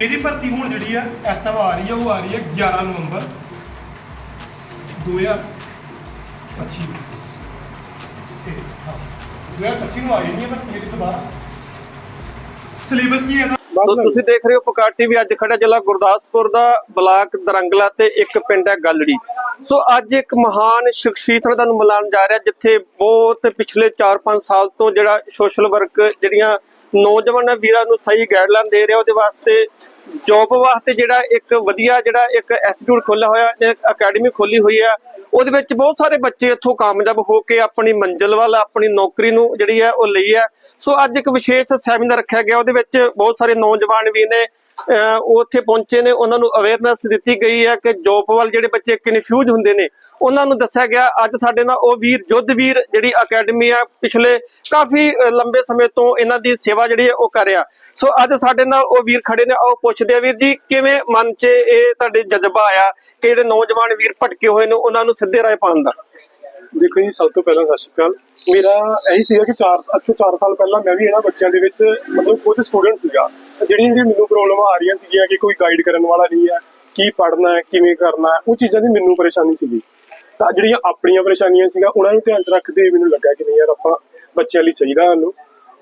ਇਸ ਟਾਈਮ ਆ ਰਹੀ ਹੈ ਉਹ ਆ ਰਹੀ ਹੈ 11 ਨਵੰਬਰ 2025 ਨੂੰ। ਤੇ ਹਾਂ 2025 ਨੂੰ ਆ ਰਹੀ ਹੈ ਪਰ ਫਿਰ ਦੁਬਾਰਾ ਸਿਲੇਬਸ ਕੀ ਹੈ ਇਹਦਾ? ਸੋ ਤੁਸੀਂ ਦੇਖ ਰਹੇ ਹੋ ਪੁਕਾਰ ਟੀਵੀ ਅੱਜ ਖੜਾ ਜ਼ਿਲ੍ਹਾ ਗੁਰਦਾਸਪੁਰ ਦਾ ਬਲਾਕ ਦਰੰਗਲਾ ਤੇ ਇੱਕ ਪਿੰਡ ਹੈ ਗਲੜੀ। ਸੋ ਅੱਜ ਇੱਕ ਮਹਾਨ ਸ਼ਖਸੀਅਤ ਨਾਲ ਤੁਹਾਨੂੰ ਮਿਲਾਉਣ ਜਾ ਰਿਹਾ ਜਿੱਥੇ ਬਹੁਤ ਪਿਛਲੇ 4-5 ਸਾਲ ਤੋਂ ਜਿਹੜਾ ਸੋਸ਼ਲ ਵਰਕ ਜਿਹੜੀਆਂ ਨੌਜਵਾਨ ਵੀਰਾਂ ਨੂੰ ਸਹੀ ਗਾਈਡਲਾਈਨ ਦੇ ਰਿਹਾ ਉਹਦੇ ਵਾਸਤੇ ਜੌਬ ਵਾਸਤੇ ਜਿਹੜਾ ਇੱਕ ਵਧੀਆ ਜਿਹੜਾ ਇੱਕ ਇੰਸਟੀਚਿਊਟ ਖੋਲ੍ਹਿਆ ਹੋਇਆ ਅਕੈਡਮੀ ਖੋਲੀ ਹੋਈ ਹੈ ਉਹਦੇ ਵਿੱਚ ਬਹੁਤ ਸਾਰੇ ਬੱਚੇ ਇੱਥੋਂ ਕਾਮਯਾਬ ਹੋ ਕੇ ਆਪਣੀ ਮੰਜ਼ਿਲ ਵੱਲ, ਆਪਣੀ ਨੌਕਰੀ ਨੂੰ ਜਿਹੜੀ ਹੈ ਉਹ ਲਈ ਹੈ ਸੋ ਅੱਜ ਇੱਕ ਵਿਸ਼ੇਸ਼ ਸੈਮੀਨਾਰ ਰੱਖਿਆ ਗਿਆ, ਉਹਦੇ ਵਿੱਚ ਬਹੁਤ ਸਾਰੇ ਨੌਜਵਾਨ ਵੀ ਨੇ ਉੱਥੇ ਪਹੁੰਚੇ ਨੇ, ਉਹਨਾਂ ਨੂੰ ਅਵੇਅਰਨੈਸ ਦਿੱਤੀ ਗਈ ਹੈ ਕਿ ਜੋਬ ਵੱਲ ਜਿਹੜੇ ਬੱਚੇ ਕਨਫਿਊਜ਼ ਹੁੰਦੇ ਨੇ, ਉਹਨਾਂ ਨੂੰ ਦੱਸਿਆ ਗਿਆ, ਅੱਜ ਸਾਡੇ ਨਾਲ ਉਹ ਵੀਰ, ਜੁੱਧ ਜਿਹੜੀ ਅਕੈਡਮੀ ਆ ਪਿਛਲੇ ਕਾਫੀ ਲੰਬੇ ਸਮੇਂ ਤੋਂ ਇਹਨਾਂ ਦੀ ਸੇਵਾ ਜਿਹੜੀ ਹੈ, ਉਹ ਕਰ ਰਿਹਾ। ਸੋ ਅੱਜ ਸਾਡੇ ਨਾਲ ਉਹ ਵੀਰ ਖੜੇ ਨੇ, ਆਓ ਪੁੱਛਦੇ ਆ ਵੀਰ ਜੀ, ਕਿਵੇਂ ਮਨ 'ਚ ਇਹ ਤੁਹਾਡੇ ਜਜ਼ਬਾ ਆਇਆ ਕਿ ਜਿਹੜੇ ਨੌਜਵਾਨ ਵੀਰ ਭਟਕੇ ਹੋਏ ਨੇ, ਉਹਨਾਂ ਨੂੰ ਸਿੱਧੇ ਰਾਹ ਪਾਉਣ ਦਾ? ਦੇਖੋ ਜੀ, ਸਭ ਤੋਂ ਪਹਿਲਾਂ ਸਤਿ ਸ਼੍ਰੀ ਅਕਾਲ। ਮੇਰਾ ਇਹੀ ਸੀਗਾ ਕਿ 4 ਅੱਜ ਤੋਂ 4 ਸਾਲ ਪਹਿਲਾਂ ਮੈਂ ਵੀ ਇਹਨਾਂ ਬੱਚਿਆਂ ਦੇ ਵਿੱਚ ਮਤਲਬ ਖੁਦ ਸਟੂਡੈਂਟ ਸੀਗਾ। ਜਿਹੜੀਆਂ ਜਿਹੜੀਆਂ ਮੈਨੂੰ ਪ੍ਰੋਬਲਮਾਂ ਆ ਰਹੀਆਂ ਸੀਗੀਆਂ ਕਿ ਕੋਈ ਗਾਈਡ ਕਰਨ ਵਾਲਾ ਨਹੀਂ ਹੈ, ਕੀ ਪੜ੍ਹਨਾ ਹੈ, ਕਿਵੇਂ ਕਰਨਾ ਹੈ, ਉਹ ਚੀਜ਼ਾਂ ਦੀ ਮੈਨੂੰ ਪਰੇਸ਼ਾਨੀ ਸੀਗੀ। ਤਾਂ ਜਿਹੜੀਆਂ ਆਪਣੀਆਂ ਪਰੇਸ਼ਾਨੀਆਂ ਸੀਗਾ ਉਹਨਾਂ ਨੂੰ ਧਿਆਨ 'ਚ ਰੱਖਦੇ ਮੈਨੂੰ ਲੱਗਾ ਕਿ ਨਹੀਂ ਯਾਰ ਆਪਾਂ ਬੱਚਿਆਂ ਲਈ ਚਾਹੀਦਾ ਸਾਨੂੰ।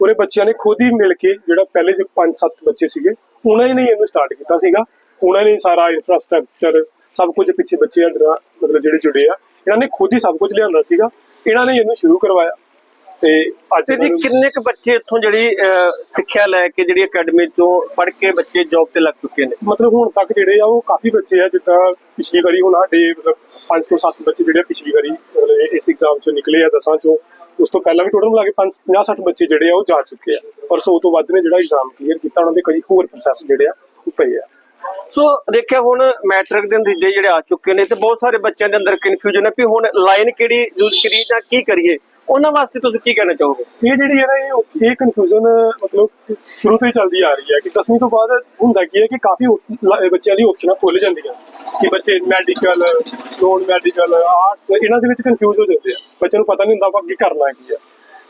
ਉਹਦੇ ਬੱਚਿਆਂ ਨੇ ਖੁਦ ਹੀ ਮਿਲ ਕੇ ਜਿਹੜਾ ਪਹਿਲੇ ਜੋ 5-7 ਬੱਚੇ ਸੀਗੇ, ਉਹਨਾਂ ਨੇ ਇਹਨੂੰ ਸਟਾਰਟ ਕੀਤਾ ਸੀਗਾ। ਉਹਨਾਂ ਨੇ ਸਾਰਾ ਇਨਫਰਾਸਟ੍ਰਕਚਰ ਸਭ ਕੁਝ ਪਿੱਛੇ ਬੱਚੇ ਆ ਮਤਲਬ ਜਿਹੜੇ ਜੁੜੇ ਆ, ਇਹਨਾਂ ਨੇ ਖੁਦ ਹੀ ਸਭ ਕੁਝ ਲਿਆਂਦਾ ਸੀਗਾ। ਇਹਨਾਂ ਨੇ ਇਹਨੂੰ ਸ਼ੁਰੂ ਕਰਵਾਇਆ। ਤੇ ਅੱਜ ਜੀ ਕਿੰਨੇ ਕੁ ਬੱਚੇ ਇੱਥੋਂ ਜਿਹੜੀ ਸਿੱਖਿਆ ਲੈ ਕੇ ਜਿਹੜੀ ਅਕੈਡਮੀ ਤੋਂ ਪੜ੍ਹ ਕੇ ਬੱਚੇ ਜੌਬ ਤੇ ਲੱਗ ਚੁੱਕੇ ਨੇ? ਮਤਲਬ ਹੁਣ ਤੱਕ ਜਿਹੜੇ ਆ ਉਹ ਕਾਫੀ ਬੱਚੇ ਆ ਜਿੱਦਾਂ ਪਿਛਲੀ ਵਾਰੀ ਹੁਣ ਸਾਡੇ ਮਤਲਬ 5 ਤੋਂ 7 ਬੱਚੇ ਜਿਹੜੇ ਪਿਛਲੀ ਵਾਰੀ ਇਸ ਐਗਜ਼ਾਮ ਚੋਂ ਨਿਕਲੇ ਆ ਦਸਾਂ ਚੋਂ। ਉਸ ਤੋਂ ਪਹਿਲਾਂ ਵੀ ਟੋਟਲ ਮਿਲਾ ਕੇ 50 60 ਬੱਚੇ ਜਿਹੜੇ ਆ ਉਹ ਜਾ ਚੁੱਕੇ ਆ। ਔਰ 100 ਤੋਂ ਵੱਧ ਨੇ ਜਿਹੜਾ ਐਗਜ਼ਾਮ ਕਲੀਅਰ ਕੀਤਾ ਉਹਨਾਂ ਦੇ ਕਈ ਹੋਰ ਪ੍ਰੋਸੈਸ ਜਿਹੜੇ ਆ ਉਹ ਪਏ ਆ। ਸੋ ਦੇਖਿਆ ਹੁਣ ਮੈਟ੍ਰਿਕ ਦੇ ਨਤੀਜੇ ਜਿਹੜੇ ਆ ਚੁੱਕੇ ਨੇ ਤੇ ਬਹੁਤ ਸਾਰੇ ਬੱਚਿਆਂ ਦੇ ਅੰਦਰ ਕਨਫਿਊਜ਼ਨ ਹੈ ਵੀ ਹੁਣ ਲਾਈਨ ਕਿਹੜੀ ਯੂਜ਼ ਕਰੀ ਜਾਂ ਕੀ ਕਰੀਏ। ਉਹਨਾਂ ਵਾਸਤੇ ਤੁਸੀਂ ਕੀ ਕਹਿਣਾ ਚਾਹੋਗੇ? ਇਹ ਜਿਹੜੀ ਹੈ ਨਾ, ਇਹ ਇਹ ਕਨਫਿਊਜ਼ਨ ਮਤਲਬ ਸ਼ੁਰੂ ਤੋਂ ਹੀ ਚੱਲਦੀ ਆ ਰਹੀ ਹੈ ਕਿ 10ਵੀਂ ਤੋਂ ਬਾਅਦ ਹੁੰਦਾ ਕੀ ਹੈ ਕਿ ਕਾਫੀ ਬੱਚਿਆਂ ਦੀ ਆਪਸ਼ਨਾਂ ਖੁੱਲ ਜਾਂਦੀਆਂ। ਕਿ ਬੱਚੇ ਮੈਡੀਕਲ ਨੋਨ ਮੈਡੀਕਲ ਆਰਟਸ ਇਹਨਾਂ ਦੇ ਵਿੱਚ ਕਨਫਿਊਜ਼ ਹੋ ਜਾਂਦੇ ਆ। ਬੱਚਿਆਂ ਨੂੰ ਪਤਾ ਨਹੀਂ ਹੁੰਦਾ ਵਾ ਅੱਗੇ ਕਰਨਾ ਕੀ ਹੈ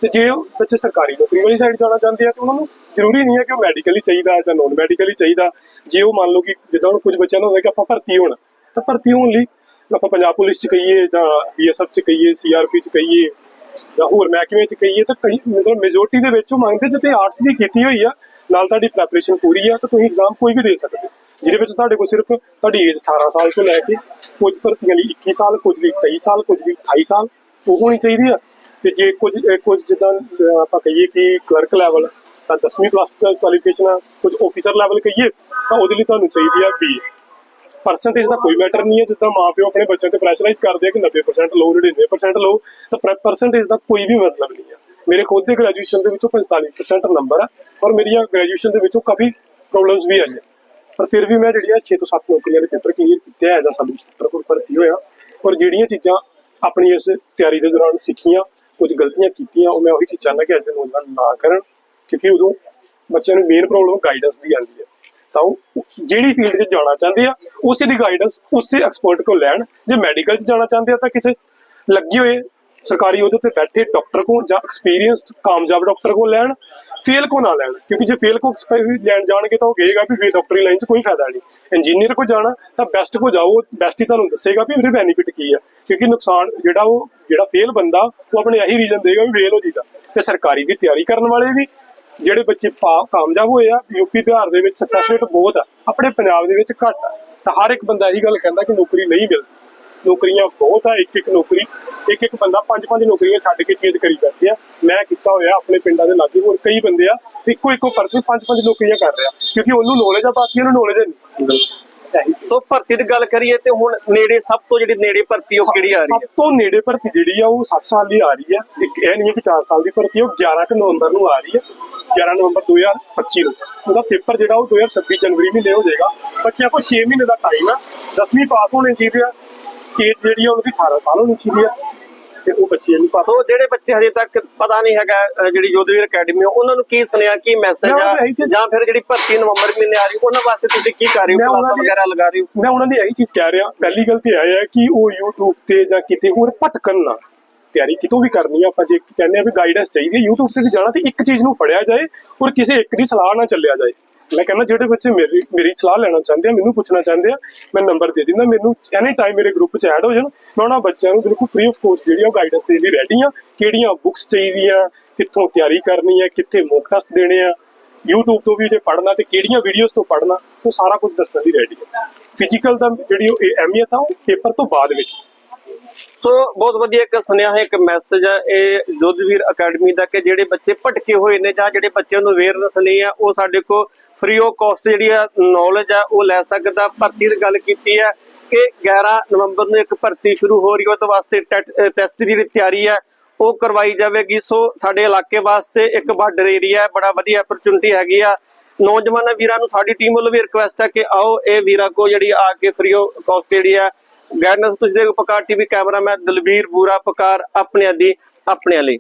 ਤੇ ਜੇ ਉਹ ਬੱਚੇ ਸਰਕਾਰੀ ਨੌਕਰੀ ਵਾਲੀ ਸਾਈਡ ਜਾਣਾ ਚਾਹੁੰਦੇ ਆ, ਤੇ ਉਹਨਾਂ ਨੂੰ ਜ਼ਰੂਰੀ ਨਹੀਂ ਹੈ ਕਿ ਉਹ ਮੈਡੀਕਲ ਹੀ ਚਾਹੀਦਾ ਜਾਂ ਨੋਨ ਮੈਡੀਕਲ ਚਾਹੀਦਾ ਜੇ ਉਹ ਮੰਨ ਲਓ ਕਿ ਜਿੱਦਾਂ ਹੁਣ ਕੁਝ ਬੱਚਿਆਂ ਨੂੰ ਹੁੰਦਾ ਕਿ ਆਪਾਂ ਭਰਤੀ ਹੋਣਾ, ਤਾਂ ਭਰਤੀ ਹੋਣ ਲਈ ਆਪਾਂ ਪੰਜਾਬ ਪੁਲਿਸ ਚ ਕਹੀਏ ਜਾਂ ਬੀਐਸਐਫ ਚ ਕਹੀਏ ਸੀਆਰਪੀ ਚ ਕਹੀਏ ਜਾਂ ਹੋਰ ਮਹਿਕਮੇ ਚ ਕਹੀਏ, ਤਾਂ ਕਈ ਮਤਲਬ ਮੈਜੋਰਟੀ ਦੇ ਵਿੱਚ ਉਹ ਮੰਗਦੇ ਜੇ ਆਰਟਸ ਦੀ ਕੀਤੀ ਹੋਈ ਆ, ਨਾਲ ਤੁਹਾਡੀ ਪ੍ਰੈਪਰੇਸ਼ਨ ਪੂਰੀ ਆ, ਤਾਂ ਤੁਸੀਂ ਐਗਜ਼ਾਮ ਕੋਈ ਵੀ ਦੇ ਸਕਦੇ ਹੋ। ਜਿਹਦੇ ਵਿੱਚ ਤੁਹਾਡੇ ਕੋਲ ਸਿਰਫ ਤੁਹਾਡੀ ਏਜ 18 ਸਾਲ ਤੋਂ ਲੈ ਕੇ ਕੁਝ ਭਰਤੀਆਂ ਲਈ 21 ਸਾਲ, ਕੁਝ ਲਈ 23 ਸਾਲ, ਕੁਝ ਲਈ 28 ਸਾਲ, ਉਹ ਹੋਣੀ ਚਾਹੀਦੀ ਆ ਤੇ ਜੇ ਕੁਝ ਕੁਝ ਜਿੱਦਾਂ ਆਪਾਂ ਕਹੀਏ ਕਿ ਕਲਰਕ ਲੈਵਲ ਤਾਂ 10ਵੀਂ ਕਲਾਸ ਟੂ ਕੁਆਲੀਫਿਕੇਸ਼ਨ ਆ, ਕੁਝ ਆਫੀਸਰ ਲੈਵਲ ਕਹੀਏ, ਤਾਂ ਉਹਦੇ ਲਈ ਤੁਹਾਨੂੰ ਚਾਹੀਦੀ ਆ ਬੀ ਪਰਸੈਂਟੇਜ ਦਾ ਕੋਈ ਮੈਟਰ ਨਹੀਂ ਹੈ, ਜਿੱਦਾਂ ਮਾਪਿਓ ਆਪਣੇ ਬੱਚਿਆਂ ਤੇ ਪ੍ਰੈਸ਼ਰਾਈਜ਼ ਕਰਦੇ ਆ ਕਿ 90% ਲਓ 99% ਲਓ, ਤਾਂ ਪਰਸੈਂਟੇਜ ਦਾ ਕੋਈ ਵੀ ਮਤਲਬ ਨਹੀਂ ਹੈ ਮੇਰੇ ਖੁਦ ਦੇ ਗ੍ਰੈਜੂਏਸ਼ਨ ਦੇ ਵਿੱਚੋਂ 45% ਨੰਬਰ ਆ ਔਰ ਮੇਰੀਆਂ ਗ੍ਰੈਜੂਏਸ਼ਨ ਦੇ ਵਿੱਚੋਂ ਕਾਫੀ ਪ੍ਰੋਬਲਮਸ ਵੀ ਆਈਆਂ। ਪਰ ਫਿਰ ਵੀ ਮੈਂ ਜਿਹੜੀਆਂ 6 ਤੋਂ 7 ਨੌਕਰੀਆਂ ਦੇ ਪੇਪਰ ਕਲੀਅਰ ਕੀਤੇ ਆ ਐਜ਼ ਅ ਸਬ ਇੰਸਪੈਕਟਰ ਕੋਲ ਭਰਤੀ ਹੋਇਆ, ਔਰ ਜਿਹੜੀਆਂ ਚੀਜ਼ਾਂ ਆਪਣੀ ਇਸ ਤਿਆਰੀ ਦੇ ਦੌਰਾਨ ਸਿੱਖੀਆਂ ਕੁਝ ਗਲਤੀਆਂ ਕੀਤੀਆਂ, ਉਹ ਮੈਂ ਉਹੀ ਚੀਜ਼ ਚਾਹੁੰਦਾ ਕਿ ਅੱਜ ਦੇ ਨੌਜਵਾਨ ਨਾ ਕਰਨ ਕਿਉਂਕਿ ਉਦੋਂ ਬੱਚਿਆਂ ਨੂੰ ਮੇਨ ਪ੍ਰੋਬਲਮ ਗਾਈਡੈਂਸ ਦੀ ਆਉਂਦੀ ਹੈ। ਤਾਂ ਉਹ ਜਿਹੜੀ ਫੀਲਡ 'ਚ ਜਾਣਾ ਚਾਹੁੰਦੇ ਆ, ਉਸੇ ਦੀ ਗਾਈਡੈਂਸ ਉਸੇ ਐਕਸਪਰਟ ਕੋਲ ਲੈਣ। ਜੇ ਮੈਡੀਕਲ 'ਚ ਜਾਣਾ ਚਾਹੁੰਦੇ ਆ ਤਾਂ ਕਿਸੇ ਲੱਗੇ ਹੋਏ ਸਰਕਾਰੀ ਉਹਦੇ ਤੇ ਬੈਠੇ ਡਾਕਟਰ ਕੋਲ ਜਾਂ ਐਕਸਪੀਰੀਅੰਸਡ ਕਾਮਯਾਬ ਡਾਕਟਰ ਕੋਲ ਲੈਣ। ਫੇਲ ਕੋ ਨਾ ਲੈਣ? ਕਿਉਂਕਿ ਜੇ ਫੇਲ ਕੋ ਲੈਣ ਜਾਣਗੇ ਤਾਂ ਉਹ ਕਹੇਗਾ ਵੀ ਫੇਰ ਡਾਕਟਰੀ ਲਾਈਨ 'ਚ ਕੋਈ ਫਾਇਦਾ ਨਹੀਂ। ਇੰਜੀਨੀਅਰ ਕੋ ਜਾਣਾ ਤਾਂ ਬੈਸਟ ਕੋ ਜਾਓ ਬੈਸਟ ਹੀ ਤੁਹਾਨੂੰ ਦੱਸੇਗਾ ਵੀ ਉਹਦੇ ਬੈਨੀਫਿਟ ਕੀ ਆ। ਕਿਉਂਕਿ ਨੁਕਸਾਨ ਜਿਹੜਾ ਉਹ, ਜਿਹੜਾ ਫੇਲ ਬੰਦਾ, ਉਹ ਆਪਣੇ ਇਹੀ ਰੀਜ਼ਨ ਦੇਗਾ ਵੀ ਫੇਲ ਹੋ ਜੀਦਾ ਤੇ ਸਰਕਾਰੀ ਦੀ ਤਿਆਰੀ ਕਰਨ ਵਾਲੇ ਵੀ, ਜਿਹੜੇ ਬੱਚੇ ਕਾਮਯਾਬ ਹੋਏ ਆ ਯੂਪੀ ਬਿਹਾਰ ਦੇ ਵਿੱਚ ਸਕਸੈਸ ਰੇਟ ਬਹੁਤ ਆ, ਆਪਣੇ ਪੰਜਾਬ ਦੇ ਵਿੱਚ ਘੱਟ ਆ। ਤਾਂ ਹਰ ਇੱਕ ਬੰਦਾ ਇਹੀ ਗੱਲ ਕਹਿੰਦਾ ਕਿ ਨੌਕਰੀ ਨਹੀਂ ਮਿਲਦੀ। ਨੌਕਰੀਆਂ ਬਹੁਤ ਆ ਇੱਕ ਇੱਕ ਨੌਕਰੀ ਇੱਕ ਇੱਕ ਬੰਦਾ ਪੰਜ ਪੰਜ ਨੌਕਰੀਆਂ ਛੱਡ ਕੇ ਚੇਂਜ ਕਰੀ ਜਾਂਦੇ ਆ। ਮੈਂ ਕੀਤਾ ਹੋਇਆ ਆਪਣੇ ਪਿੰਡਾਂ ਦੇ ਲਾਗੇ ਹੋਰ ਕਈ ਬੰਦੇ ਆ ਇੱਕੋ ਇੱਕੋ ਪਰਸਨ ਪੰਜ ਪੰਜ ਨੌਕਰੀਆਂ ਕਰ ਰਿਹਾ ਕਿਉਂਕਿ ਉਹਨੂੰ ਨੌਲੇਜ ਆ ਬਾਕੀਆਂ ਨੂੰ ਨੌਲੇਜ ਨਹੀਂ। ਸੋ ਭਰਤੀ ਦੀ ਗੱਲ ਕਰੀਏ ਤੇ ਹੁਣ ਨੇੜੇ ਸਭ ਤੋਂ ਜਿਹੜੀ ਨੇੜੇ ਭਰਤੀ ਉਹ ਕਿਹੜੀ ਆ ਰਹੀ ਸਭ ਹੈ ਤੋਂ ਨੇੜੇ ਭਰਤੀ ਜਿਹੜੀ ਆ ਉਹ 7 ਸਾਲ ਦੀ ਆ ਰਹੀ ਆ। ਇੱਕ ਇਹ ਨਹੀਂ ਕਿ 4 ਸਾਲ ਦੀ ਭਰਤੀ ਉਹ 11 ਕੁ ਨਵੰਬਰ ਨੂੰ ਆ ਰਹੀ ਹੈ 11 ਨਵੰਬਰ 2025 ਨੂੰ। ਉਹਦਾ ਪੇਪਰ ਜਿਹੜਾ ਉਹ 2026 ਜਨਵਰੀ ਮਹੀਨੇ ਹੋ ਜਾਏਗਾ। ਬੱਚਿਆਂ ਕੋਲ 6 ਮਹੀਨੇ ਦਾ ਟਾਈਮ ਆ। 10ਵੀਂ ਪਾਸ ਹੋਣੇ ਚਾਹੀਦੇ ਆ। ਏਜ ਜਿਹੜੀ ਆ ਉਹਨਾਂ ਦੀ 18 ਸਾਲ ਹੋਣੀ ਚਾਹੀਦੀ ਆ ਤੇ ਉਹ ਬੱਚੇ ਨੂੰ ਪਾਸ ਸੋ ਜਿਹੜੇ ਬੱਚੇ ਹਜੇ ਤੱਕ ਪਤਾ ਨਹੀਂ ਹੈਗਾ ਅਹ ਜਿਹੜੀ ਯੋਧਵੀਰ ਅਕੈਡਮੀ ਆ, ਉਹਨਾਂ ਨੂੰ ਕੀ ਸੁਨੇਹਾ ਕੀ ਮੈਸੇਜ ਆ? ਉਹਨੂੰ ਇਹੀ ਚੀਜ਼- ਜਾਂ ਫਿਰ ਜਿਹੜੀ ਭਰਤੀ ਨਵੰਬਰ ਮਹੀਨੇ ਆ ਰਹੀ ਉਹਨਾਂ ਵਾਸਤੇ ਤੁਸੀਂ ਕੀ ਕਰ ਰਹੇ ਹੋ? ਉਹਨਾਂ ਕਲਾਸਾਂ ਦੀ- ਵਗੈਰਾ ਲਗਾ ਰਹੇ ਹੋ? ਮੈਂ ਉਹਨਾਂ ਦੀ ਇਹੀ ਚੀਜ਼ ਕਹਿ ਰਿਹਾ ਪਹਿਲੀ ਗਲਤੀ ਇਹ ਹੈ ਕਿ ਉਹ YouTube ਤੇ ਜਾਂ ਕਿਤੇ ਹੋਰ ਭਟਕਣ ਨਾ। ਤਿਆਰੀ ਕਿਤੋਂ ਵੀ ਕਰਨੀ ਆ ਆਪਾਂ ਜੇ ਕਹਿੰਦੇ ਆ ਵੀ ਗਾਈਡੈਂਸ ਚਾਹੀਦੀ ਹੈ YouTube ਤੇ ਵੀ ਜਾਣਾ ਤੇ ਇੱਕ ਚੀਜ਼ ਨੂੰ ਫੜਿਆ ਜਾਏ ਔਰ ਕਿਸੇ ਇੱਕ ਦੀ ਸਲਾਹ ਨਾਲ ਚੱਲਿਆ ਜਾਏ। ਮੈਂ ਕਹਿੰਦਾ ਜਿਹੜੇ ਬੱਚੇ ਮੇਰੀ ਮੇਰੀ ਸਲਾਹ ਲੈਣਾ ਚਾਹੁੰਦੇ ਆ, ਮੈਨੂੰ ਪੁੱਛਣਾ ਚਾਹੁੰਦੇ ਆ, ਮੈਂ ਨੰਬਰ ਦੇ ਦਿੰਦਾ, ਮੈਨੂੰ ਐਨੀ ਟਾਈਮ ਮੇਰੇ ਗਰੁੱਪ 'ਚ ਐਡ ਹੋ ਜਾਣ, ਮੈਂ ਉਹਨਾਂ ਬੱਚਿਆਂ ਨੂੰ ਬਿਲਕੁਲ ਫ੍ਰੀ ਆਫ ਕੋਸਟ ਜਿਹੜੀ ਆ ਗਾਈਡੈਂਸ ਦੇਣ ਲਈ ਰੈਡੀ ਆ, ਕਿਹੜੀਆਂ ਬੁੱਕਸ ਚਾਹੀਦੀਆਂ, ਕਿੱਥੋਂ ਤਿਆਰੀ ਕਰਨੀ ਹੈ ਕਿੱਥੇ ਮੌਕ ਟੈਸਟ ਦੇਣੇ ਆ, YouTube ਤੋਂ ਵੀ ਜੇ ਪੜ੍ਹਨਾ ਤੇ ਕਿਹੜੀਆਂ ਵੀਡੀਓਜ਼ ਤੋਂ ਪੜ੍ਹਨਾ, ਉਹ ਸਾਰਾ ਕੁਝ ਦੱਸਣ ਦੀ ਰੈਡੀ ਹੈ ਫਿਜ਼ੀਕਲ ਦਾ ਜਿਹੜੀ ਉਹ ਅਹਿਮੀਅਤ ਆ, ਉਹ ਪੇਪਰ ਤੋਂ ਬਾਅਦ ਵਿੱਚ। ਸੋ ਬਹੁਤ ਵਧੀਆ ਇੱਕ ਸੁਨੇਹਾ, ਇੱਕ ਮੈਸੇਜ ਹੈ ਇਹ ਜੋਧਵੀਰ ਅਕੈਡਮੀ ਦਾ ਕਿ ਜਿਹੜੇ ਬੱਚੇ ਭਟਕੇ ਹੋਏ ਨੇ ਜਾਂ ਜਿਹੜੇ ਬੱਚਿਆਂ ਨੂੰ ਅਵੇਅਰਨੈਸ ਨਹੀਂ ਆ, ਉਹ ਸਾਡੇ ਕੋਲ ਫ੍ਰੀ ਆਫ ਕਾਸਟ ਜਿਹੜੀ ਆ ਨੌਲੇਜ ਆ, ਉਹ ਲੈ ਸਕਦਾ। ਭਰਤੀ ਦੀ ਗੱਲ ਕੀਤੀ ਹੈ ਕਿ 11 ਨਵੰਬਰ ਨੂੰ ਇੱਕ ਭਰਤੀ ਸ਼ੁਰੂ ਹੋ ਰਹੀ ਹੈ ਉਹਦੇ ਵਾਸਤੇ ਟੈਸਟ ਦੀ ਜਿਹੜੀ ਤਿਆਰੀ ਹੈ ਉਹ ਕਰਵਾਈ ਜਾਵੇਗੀ। ਸੋ ਸਾਡੇ ਇਲਾਕੇ ਵਾਸਤੇ ਇੱਕ ਬਾਰਡਰ ਏਰੀਆ ਹੈ, ਬੜਾ ਵਧੀਆ ਅਪਰਚੁਨਿਟੀ ਹੈਗੀ ਆ। ਨੌਜਵਾਨਾਂ ਵੀਰਾਂ ਨੂੰ ਸਾਡੀ ਟੀਮ ਵੱਲੋਂ ਵੀ ਰਿਕੁਐਸਟ ਹੈ ਕਿ ਆਓ, ਇਹ ਵੀਰਾਂ ਕੋ ਜਿਹੜੀ ਆ ਕੇ ਫ੍ਰੀ ਆਫ ਕਾਸਟ ਜਿਹੜੀ ਆ ਗਾਈਡੈਂਸ ਤੁਸੀਂ ਦੇਖੋ ਪਕਾਰ ਟੀਵੀ ਕੈਮਰਾਮੈਨ ਦਲਵੀਰ ਬੂਰਾ ਪਕਾਰ ਆਪਣਿਆਂ ਦੀ ਆਪਣਿਆਂ ਲਈ।